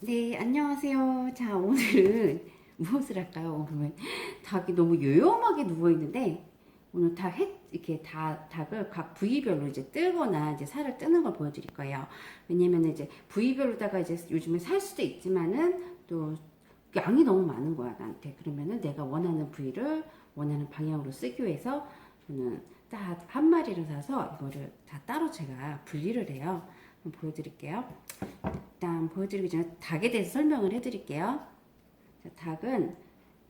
네, 안녕하세요. 자, 오늘은 무엇을 할까요? 오늘은 닭이 너무 요염하게 누워있는데, 오늘 닭 해, 이렇게 다, 닭을 각 부위별로 이제 뜨거나 이제 살을 뜨는 걸 보여드릴 거예요. 왜냐면 이제 부위별로다가 이제 요즘에 살 수도 있지만은 또 양이 너무 많은 거야, 나한테. 그러면은 내가 원하는 부위를 원하는 방향으로 쓰기 위해서 저는 딱 한 마리를 사서 이거를 다 따로 제가 분리를 해요. 보여드릴게요. 일단 보여드리기 전에 닭에 대해서 설명을 해드릴게요. 자, 닭은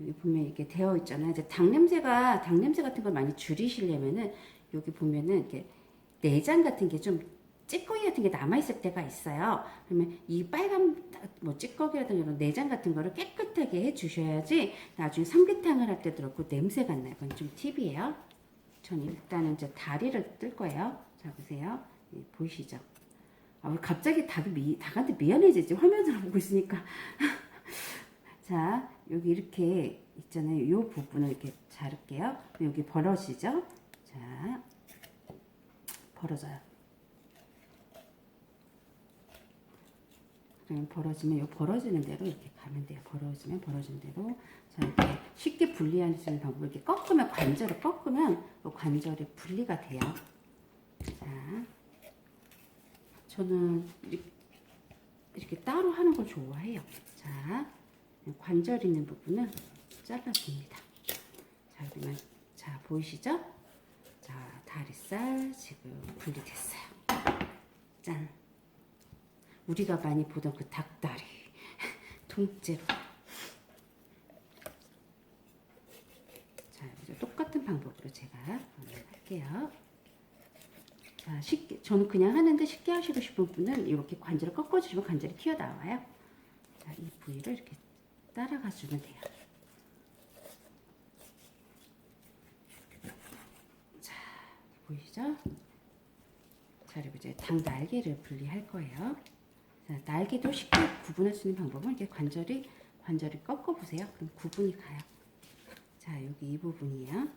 여기 보면 이렇게 되어 있잖아요. 이제 닭 냄새가 닭 냄새 같은 걸 많이 줄이시려면은 여기 보면은 이렇게 내장 같은 게 좀 찌꺼기 같은 게 남아 있을 때가 있어요. 그러면 이 빨간 뭐 찌꺼기라든가 이런 내장 같은 거를 깨끗하게 해 주셔야지 나중에 삼계탕을 할 때도 그렇고 냄새가 안 나요. 그건 좀 팁이에요. 전 일단은 이제 다리를 뜰 거예요. 자 보세요. 예, 보이시죠? 아, 왜 갑자기 닭이 미, 닭한테 미안해지지? 화면으로 보고 있으니까. 자, 여기 이렇게 있잖아요. 이 부분을 이렇게 자를게요. 여기 벌어지죠? 자, 벌어져요. 그러면 벌어지면 요 벌어지는 대로 이렇게 가면 돼요. 벌어지면 벌어지는 대로. 자, 이렇게 쉽게 분리할 수 있는 방법. 이렇게 꺾으면 관절을 꺾으면 요 관절이 분리가 돼요. 자, 저는 이렇게, 따로 하는 걸 좋아해요. 자, 관절 있는 부분을 잘라줍니다. 자, 그러면 자 보이시죠? 자, 다리살 지금 분리됐어요. 짠. 우리가 많이 보던 그 닭다리 통째로. 자, 똑같은 방법으로 제가 할게요. 자, 쉽게 저는 그냥 하는데 쉽게 하시고 싶은 분은 이렇게 관절을 꺾어주시면 관절이 튀어나와요. 자, 이 부위를 이렇게 따라가 주면 돼요. 자, 보이시죠? 자, 그리고 이제 닭 날개를 분리할 거예요. 자, 날개도 쉽게 구분할 수 있는 방법은 이렇게 관절이 관절을 꺾어 보세요. 그럼 구분이 가요. 자, 여기 이 부분이에요.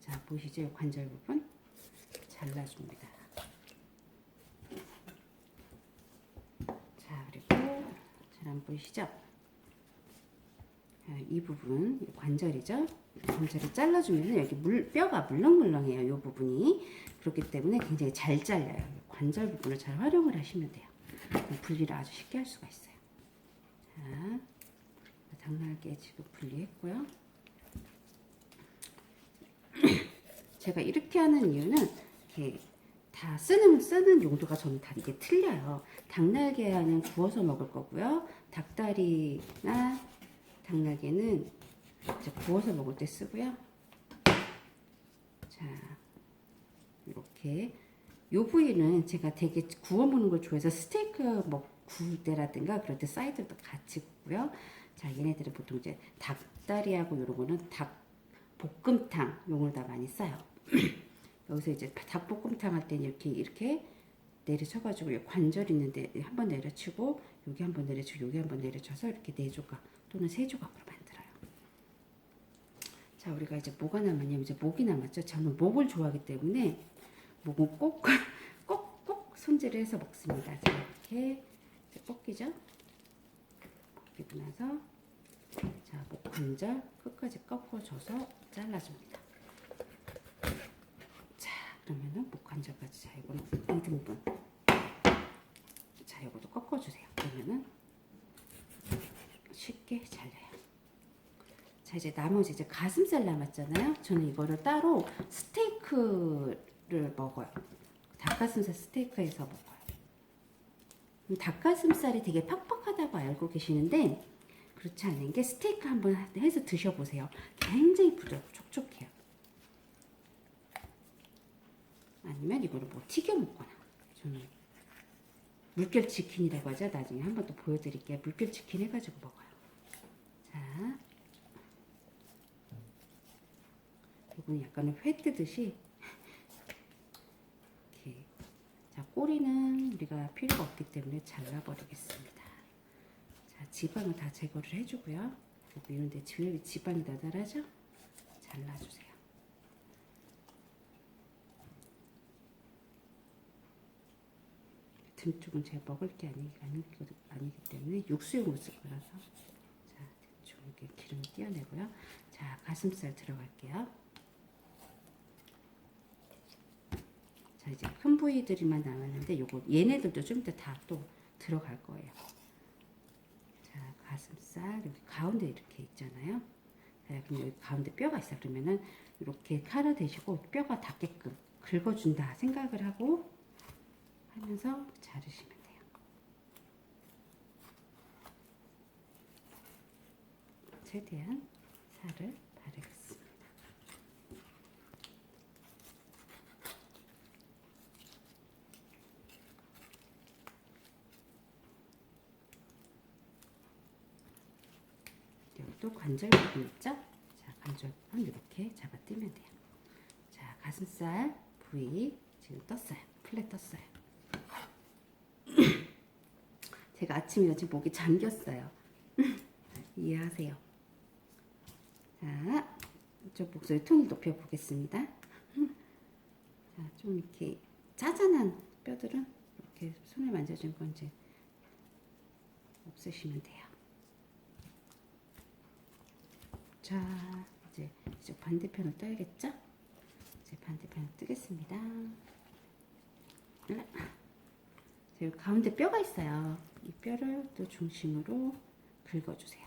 자, 보이시죠? 이 관절 부분 잘라줍니다. 자, 그리고 잘 안 보이시죠? 자, 이 부분 이 관절이죠. 관절을 잘라주면 여기 물, 뼈가 물렁물렁해요. 이 부분이 그렇기 때문에 굉장히 잘 잘려요. 관절 부분을 잘 활용을 하시면 돼요. 분리를 아주 쉽게 할 수가 있어요. 자, 당날개 지금 분리했고요. 제가 이렇게 하는 이유는 이렇게 다 쓰는 쓰는 용도가 저는 다 이게 틀려요. 닭날개는 구워서 먹을 거고요. 닭다리나 닭날개는 구워서 먹을 때 쓰고요. 자, 이렇게 요 부위는 제가 되게 구워 먹는 걸 좋아해서 스테이크 뭐 구울 때라든가 그럴 때 사이드도 같이 굽고요. 자, 얘네들은 보통 이제 닭다리하고 이런 거는 닭 볶음탕 용으로 다 많이 써요. 여기서 이제 닭볶음탕 할 때는 이렇게 이렇게 내려쳐가지고 관절 있는데 한 번 내려치고 여기 한 번 내려치고 여기 한 번 내려쳐서 이렇게 네 조각 또는 세 조각으로 만들어요. 자, 우리가 이제 뭐가 남았냐면 이제 목이 남았죠. 저는 목을 좋아하기 때문에 목은 꼭, 꼭, 꼭 손질을 해서 먹습니다. 자, 이렇게 꺾이죠? 꺾이고 나서 자, 목 관절 끝까지 꺾어줘서 잘라줍니다. 자, 그러면은 목 관절까지 자, 이거는 이 등분. 자, 이것도 꺾어주세요. 그러면은 쉽게 잘려요. 자, 이제 나머지 이제 가슴살 남았잖아요. 저는 이거를 따로 스테이크를 먹어요. 닭가슴살 스테이크에서 먹어요. 음, 닭가슴살이 되게 팍팍하다고 알고 계시는데 그렇지 않은 게 스테이크 한번 해서 드셔보세요. 굉장히 부드럽고 촉촉해요. 아니면 이거를 뭐 튀겨 먹거나 저는 물결 치킨이라고 하죠. 나중에 한번 또 보여드릴게요. 물결 치킨 해가지고 먹어요. 자, 이건 약간 회 뜨듯이 이렇게 자 꼬리는 우리가 필요가 없기 때문에 잘라버리겠습니다. 자 지방을 다 제거를 해주고요. 이런데 지- 지방이 나달하죠? 잘라주세요. 등 쪽은 제가 먹을 게 아니, 아니, 아니기 때문에 육수용으로 쓸 거라서 자, 등쪽 이렇게 기름 띄어내고요. 자, 가슴살 들어갈게요. 자, 이제 큰 부위들만 남았는데 요거 얘네들도 좀 이따 다 또 들어갈 거예요. 자, 가슴살 여기 가운데 이렇게 있잖아요. 자, 그럼 여기 가운데 뼈가 있어. 그러면은 이렇게 칼을 대시고 뼈가 닿게끔 긁어준다 생각을 하고 하면서 자르시면 돼요. 최대한 살을 바르겠습니다. 또 관절 부분 있죠? 자, 관절 부분 이렇게 잡아 뜨면 돼요. 자, 가슴살 부위 지금 떴어요. 플랫 떴어요. 제가 아침이라 지금 목이 잠겼어요. 이해하세요. 자, 이쪽 목소리 톤을 높여 보겠습니다. 자, 좀 이렇게 짜잔한 뼈들은 이렇게 손에 만져준 건 이제 없애시면 돼요. 자, 이제 이쪽 반대편을 떠야겠죠? 이제 반대편을 뜨겠습니다. 자, 여기 가운데 뼈가 있어요. 이 뼈를 또 중심으로 긁어주세요.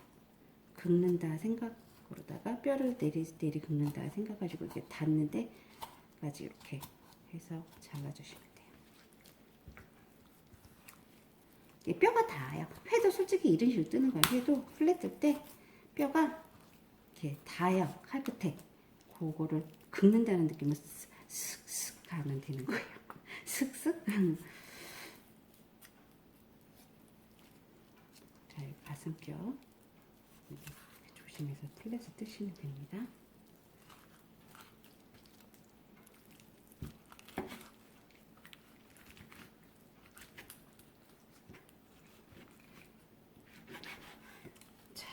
긁는다 생각으로다가 뼈를 내리 내리 긁는다 생각가지고 이렇게 닿는 데까지 이렇게 해서 잘라주시면 돼요. 이 뼈가 닿아요. 회도 솔직히 이런 식으로 뜨는 거예요. 회도 플랫 뜰때 뼈가 이렇게 닿아요. 칼 끝에. 그거를 긁는다는 느낌으로 슥슥 하면 되는 거예요. 슥슥. 여기 조심해서 플랫을 뜨시면 됩니다. 자,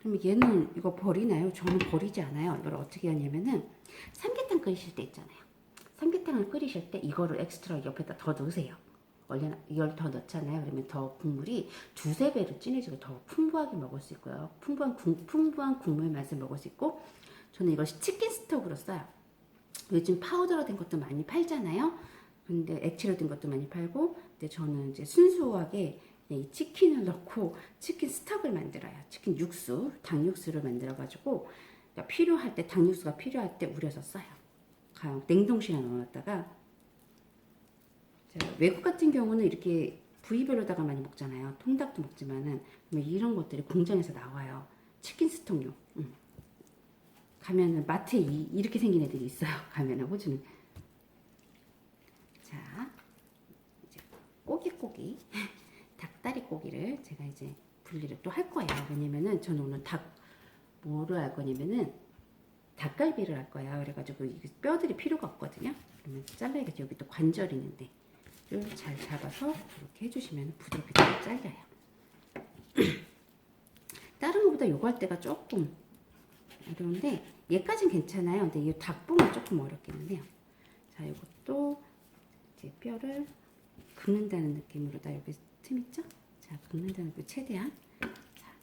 그럼 얘는 이거 버리나요? 저는 버리지 않아요. 이걸 어떻게 하냐면은 삼계탕 끓이실 때 있잖아요. 삼계탕을 끓이실 때 이거를 엑스트라 옆에다 더 넣으세요. 원래 이걸 더 넣잖아요. 그러면 더 국물이 두세 배로 진해지고 더 풍부하게 먹을 수 있고요. 풍부한 국, 풍부한 국물 맛을 먹을 수 있고 저는 이걸 치킨 스톡으로 써요. 요즘 파우더로 된 것도 많이 팔잖아요. 근데 액체로 된 것도 많이 팔고 근데 저는 이제 순수하게 이 치킨을 넣고 치킨 스톡을 만들어요. 치킨 육수, 닭 육수를 만들어 가지고 그러니까 필요할 때 닭 육수가 필요할 때 우려서 써요. 가- 냉동실에 넣어놨다가 자, 외국 같은 경우는 이렇게 부위별로다가 많이 먹잖아요. 통닭도 먹지만은 그러면 이런 것들이 공장에서 나와요. 치킨 스톡용. 음. 가면은 마트에 이, 이렇게 생긴 애들이 있어요. 가면은 호주는. 자, 이제 고기고기 닭다리 고기를 제가 이제 분리를 또 할 거예요. 왜냐면은 저는 오늘 닭 뭐를 할 거냐면은 닭갈비를 할 거야. 그래가지고 뼈들이 필요가 없거든요. 그러면 잘라야겠죠. 여기 또 관절 있는데 를 잘 잡아서 이렇게 해주시면 부드럽게 잘 잘려요. 다른 것보다 요거 할 때가 조금 어려운데 얘까진 괜찮아요. 근데 이 닭봉은 조금 어렵기는 해요. 자, 이것도 이제 뼈를 긁는다는 느낌으로 다 여기 틈 있죠? 자, 긁는다는 그 최대한 자,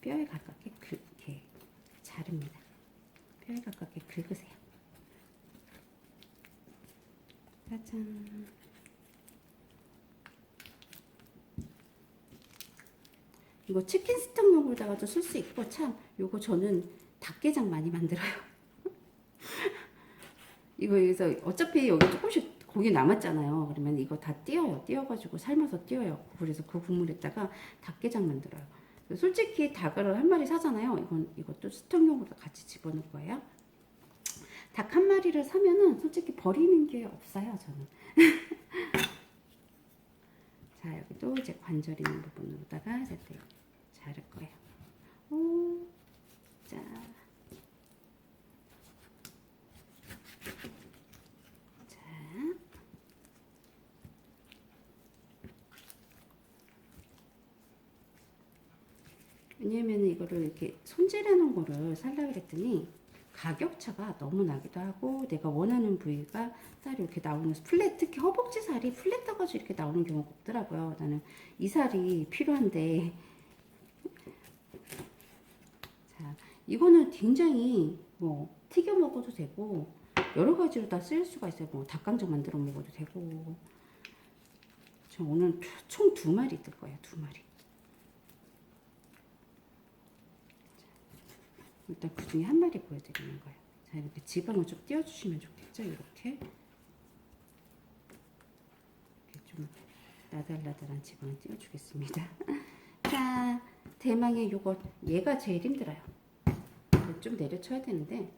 뼈에 가깝게 긁, 이렇게 자릅니다. 뼈에 가깝게 긁으세요. 짜잔. 이거 치킨 스톡용으로다가도 쓸 수 있고 참 요거 저는 닭게장 많이 만들어요. 이거 여기서 어차피 여기 조금씩 고기 남았잖아요. 그러면 이거 다 띄어요. 띄어가지고 삶아서 띄어요. 그래서 그 국물에다가 닭게장 만들어요. 솔직히 닭을 한 마리 사잖아요. 이건 이것도 스톡용으로 같이 집어넣을 거예요. 닭 한 마리를 사면은 솔직히 버리는 게 없어요. 저는. 자 여기도 이제 관절 있는 부분으로다가 이렇게 자를 거예요. 오, 자. 자. 왜냐면 이거를 이렇게 놓은 거를 살라 그랬더니 가격차가 너무 나기도 하고 내가 원하는 부위가 살이 이렇게 나오는 플랫 특히 허벅지 살이 플랫 떠가지고 이렇게 나오는 경우가 없더라고요. 나는 이 살이 필요한데 자 이거는 굉장히 뭐 튀겨 먹어도 되고 여러 가지로 다 쓸 수가 있어요. 뭐 닭강정 만들어 먹어도 되고 저 오늘 총 두 마리 뜰 거예요. 두 마리. 일단 그 중에 한 마리 보여드리는 거예요. 자, 이렇게 지방을 좀 띄워주시면 좋겠죠? 이렇게. 이렇게 좀 나달나달한 지방을 띄워주겠습니다. 자, 대망의 요거, 얘가 제일 힘들어요. 좀 내려쳐야 되는데,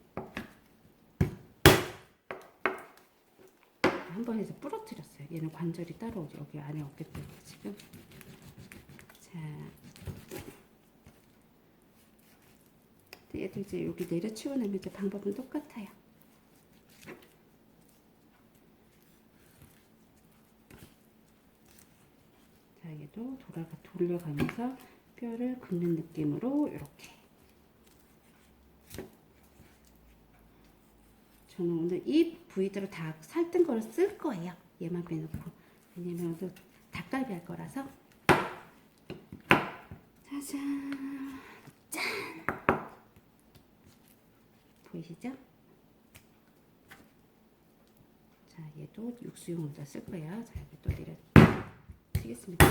한 번 해서 부러뜨렸어요. 얘는 관절이 따로 여기 안에 없기 때문에 지금. 자, 얘도 이제 여기 내려치고 나면 이제 방법은 똑같아요. 자, 얘도 돌아가 돌려가면서 뼈를 긁는 느낌으로 이렇게. 저는 오늘 이 부위대로 다 살뜬 거를 쓸 거예요. 얘만 빼놓고. 왜냐면 오늘 닭갈비 할 거라서. 짜잔. 보이시죠? 자, 얘도 육수용으로 쓸 거예요. 자, 여기 또 내려 치겠습니다.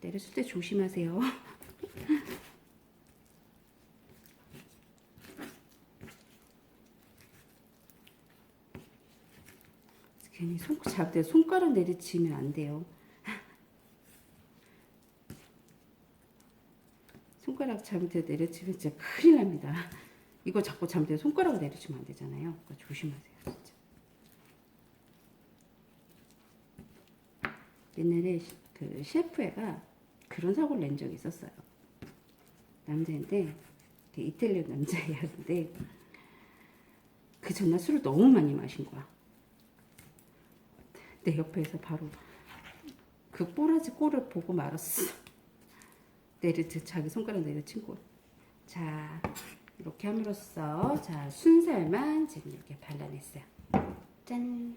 내렸을 때 조심하세요. 괜히 손때 손가락 내리치면 안 돼요. 손가락 잘못해 내려치면 진짜 큰일 납니다. 이거 자꾸 잘못해 손가락을 내려치면 안 되잖아요. 그러니까 조심하세요, 진짜. 옛날에 시- 그 셰프애가 그런 사고를 낸 적이 있었어요. 남자인데 그 이탈리안 남자애였는데 그 전날 술을 너무 많이 마신 거야. 내 옆에서 바로 그 꼬라지 꼴을 보고 말았어. 내려치 자기 손가락 내려친 거. 자 이렇게 함으로써 자 순살만 지금 이렇게 발라냈어요. 짠.